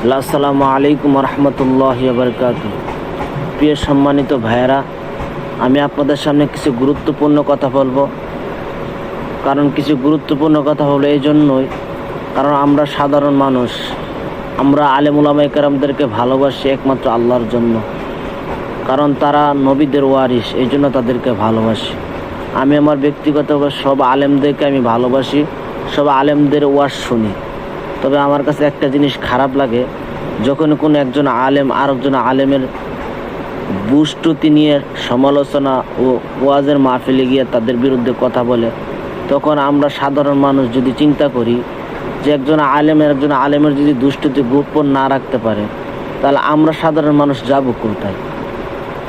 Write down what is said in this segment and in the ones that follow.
আসসালামু আলাইকুম রহমতুল্লাহ বরকাত প্রিয় সম্মানিত ভাইয়েরা, আমি আপনাদের সামনে কিছু গুরুত্বপূর্ণ কথা বলব। কারণ কিছু গুরুত্বপূর্ণ কথা বলব এই জন্যই, কারণ আমরা সাধারণ মানুষ। আমরা আলেমুলামাই কারামদেরকে ভালোবাসি একমাত্র আল্লাহর জন্য। কারণ তারা নবীদের ওয়ারিস এই জন্য তাদেরকে ভালোবাসি। আমি আমার ব্যক্তিগতভাবে সব আলেমদেরকে আমি ভালোবাসি, সব আলেমদের ওয়াজ শুনি। তবে আমার কাছে একটা জিনিস খারাপ লাগে, যখন কোনো একজন আলেম আরেকজন আলেমের বুষ্টুতি নিয়ে সমালোচনা ও ওয়াজের মাহফিলে গিয়ে তাদের বিরুদ্ধে কথা বলে, তখন আমরা সাধারণ মানুষ যদি চিন্তা করি যে একজন আলেমের একজন আলেমের যদি দুষ্টুতি গোপন না রাখতে পারে, তাহলে আমরা সাধারণ মানুষ যাব কোথায়?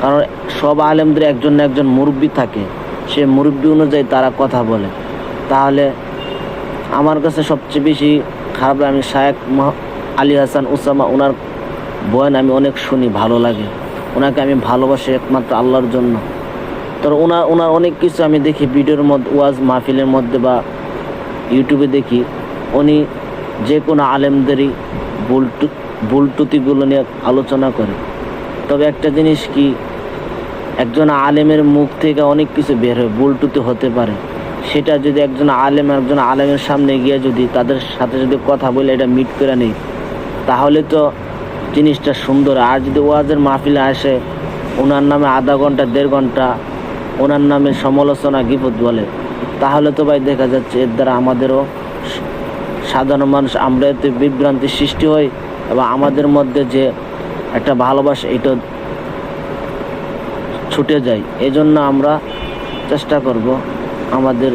কারণ সব আলেমদের একজন না একজন মুরব্বী থাকে, সে মুরব্বী অনুযায়ী তারা কথা বলে। তাহলে আমার কাছে সবচেয়ে বেশি খারাপ লাগে, আমি শায়েক আলী হাসান উসামা ওনার বয়ান আমি অনেক শুনি, ভালো লাগে। ওনাকে আমি ভালোবাসি একমাত্র আল্লাহর জন্য। তো ওনার ওনার অনেক কিছু আমি দেখি, ভিডিওর মধ্যে, ওয়াজ মাহফিলের মধ্যে বা ইউটিউবে দেখি। উনি যে কোনো আলেমদেরই বুলটু বুলটুতিগুলো নিয়ে আলোচনা করে। তবে একটা জিনিস কি, একজন আলেমের মুখ থেকে অনেক কিছু বের হয় বুলটুতি হতে পারে। সেটা যদি একজন আলেম একজন আলেমের সামনে গিয়ে যদি তাদের সাথে যদি কথা বলে এটা মিট করে নেই, তাহলে তো জিনিসটা সুন্দর। আর যদি ওয়াজের মাহফিলে আসে, ওনার নামে আধা ঘণ্টা, দেড় ঘণ্টা ওনার নামে সমালোচনা গিপত বলে, তাহলে তো ভাই দেখা যাচ্ছে এর দ্বারা আমাদেরও সাধারণ মানুষ, আমরা এতে বিভ্রান্তির সৃষ্টি হই এবং আমাদের মধ্যে যে একটা ভালোবাসা, এটা ছুটে যায়। এই জন্য আমরা চেষ্টা করব আমাদের